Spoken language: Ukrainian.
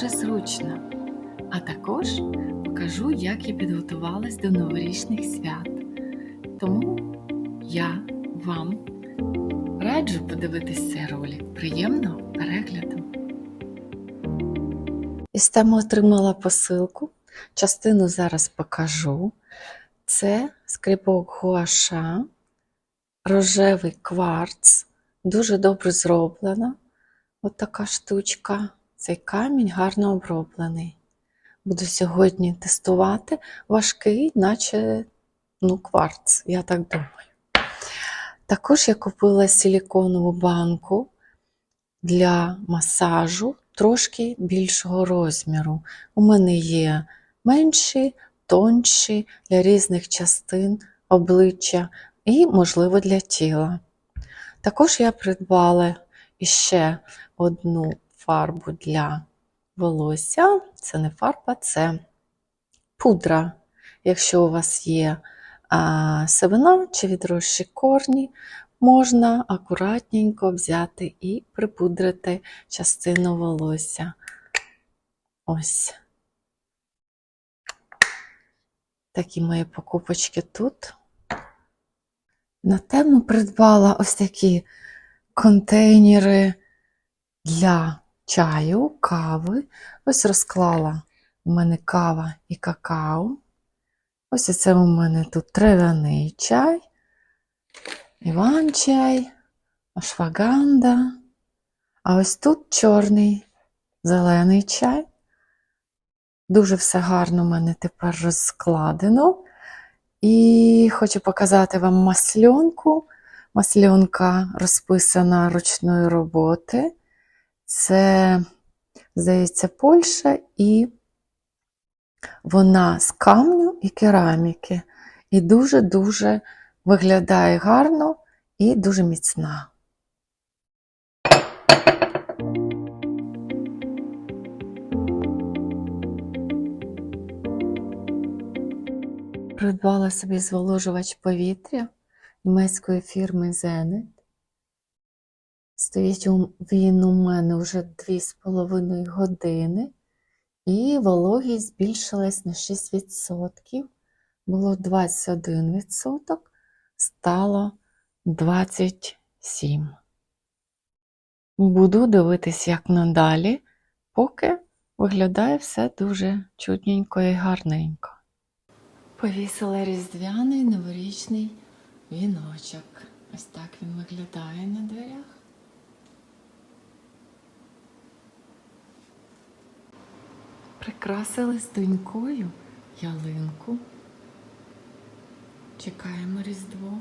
дуже зручно. А також покажу, як я підготувалась до новорічних свят. Тому я вам раджу подивитись цей ролик. Приємного перегляду! Із теми отримала посилку. Частину зараз покажу. Це скрипок гуаша, рожевий кварц, дуже добре зроблена. От така штучка. Цей камінь гарно оброблений. Буду сьогодні тестувати важкий, наче ну, кварц, я так думаю. Також я купила силіконову банку для масажу трошки більшого розміру. У мене є менші, тонші для різних частин обличчя і, можливо, для тіла. Також я придбала іще одну фарбу для волосся. Це не фарба, це пудра. Якщо у вас є а, сивина чи відросші корні, можна акуратненько взяти і припудрити частину волосся. Ось. Такі мої покупочки тут. На тему придбала ось такі контейнери для чаю, кави. Ось розклала у мене кава і какао. Ось це у мене тут трав'яний чай, іван-чай, ашваганда. А ось тут чорний, зелений чай. Дуже все гарно у мене тепер розкладено. І хочу показати вам масльонку. Масльонка розписана ручної роботи. Це, здається, Польща, і вона з камню і кераміки. І дуже-дуже виглядає гарно і дуже міцна. Придбала собі зволожувач повітря німецької фірми Zenit. Стоїть він у мене вже 2,5 години, і вологість збільшилась на 6%. Було 21%, стало 27%. Буду дивитись, як надалі, поки виглядає все дуже чудненько і гарненько. Повісила різдвяний новорічний віночок. Ось так він виглядає на дверях. Прикрасили з донькою ялинку. Чекаємо Різдво.